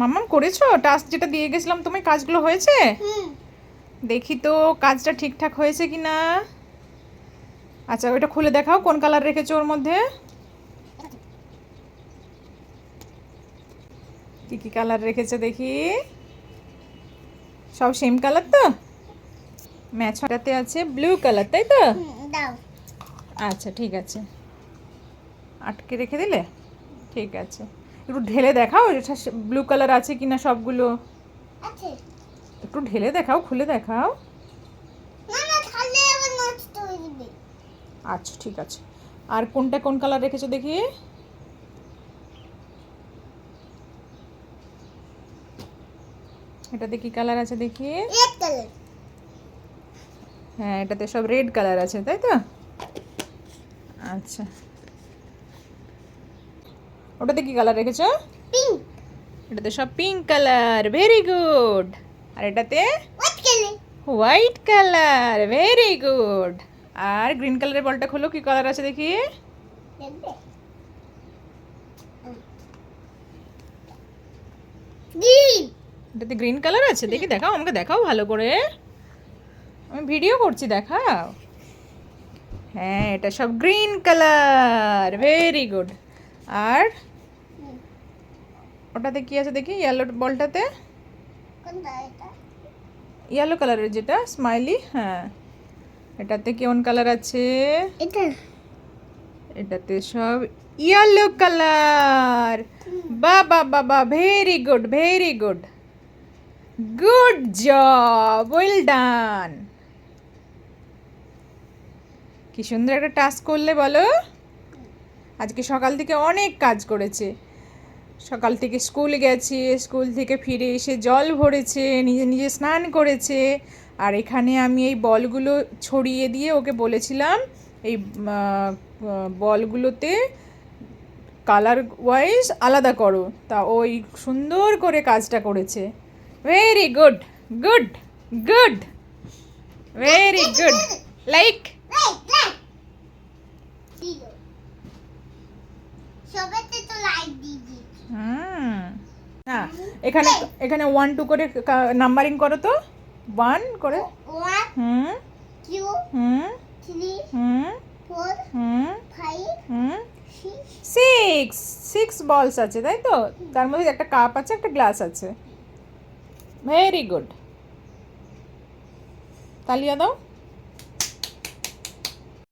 মাম্মাম করেছ? টাস্ক যেটা দিয়ে গেছিলাম তুমি কাজগুলো হয়েছে? দেখি তো কাজটা ঠিকঠাক হয়েছে কি না আচ্ছা ওইটা খুলে দেখাও কোন কালার রেখেছো ওর মধ্যে? কি কি কালার রেখেছে দেখি? সব সেম কালার তো? ম্যাচ হটাতে আছে ব্লু কালার তাই তো? দাও। আচ্ছা ঠিক আছে। আটকে রেখে দিলে? ঠিক আছে। একটু ঢেলে দেখাও এটা ব্লু কালার আছে কিনা সবগুলো। একটু ঢেলে দেখাও খুলে দেখাও। আচ্ছা ঠিক আছে। আর কোনটা কোন কালার রেখেছো দেখি? এটাতে কি কালার আছে দেখি? হ্যাঁ এটাতে সব রেড কালার আছে তাই তো? আচ্ছা। ওটাতে কি কালার রেখেছো? পিঙ্ক এটাতে সব পিঙ্ক কালার ভেরি গুড আর এটাতে? হোয়াইট কালার ভেরি গুড আর গ্রিন কালারের বলটা খোলো কি কালার আছে দেখি? এটাতে গ্রিন কালার আছে দেখি দেখাও আমাকে দেখাও ভালো করে। আমি ভিডিও করছি দেখাও। হ্যাঁ এটা সব গ্রিন কালার ভেরি গুড আর ওটাতে কি আছে দেখি? ইয়েলো বলটাতে? ইয়েলো কালারের যেটা স্মাইলি হ্যাঁ। এটাতে কেমন কালার আছে? এটাতে সব ইয়েলো কালার বাবা বাবা very good very good good job well done কি সুন্দর একটা টাস্ক করলে বলো? আজকে সকাল থেকে অনেক কাজ করেছে। সকাল থেকে স্কুল গেছে, স্কুল থেকে ফিরে এসে জল ভরেছে, নিজে নিজে স্নান করেছে। আর এখানে আমি এই বলগুলো ছড়িয়ে দিয়ে ওকে বলেছিলাম, এই বলগুলোতে কালার ওয়াইজ আলাদা করো। তা ওই সুন্দর করে কাজটা করেছে। Very good good good very good like তো লাইক না এখানে এখানে ওয়ান টু করে নাম্বারিং করো তো। ওয়ান করে। হুম। হুম। হুম। হুম। হুম। সিক্স সিক্স সিক্স বলস আছে তাই তো? তার মধ্যে একটা কাপ আছে একটা গ্লাস আছে। ভেরি গুড তালিয়া দাও।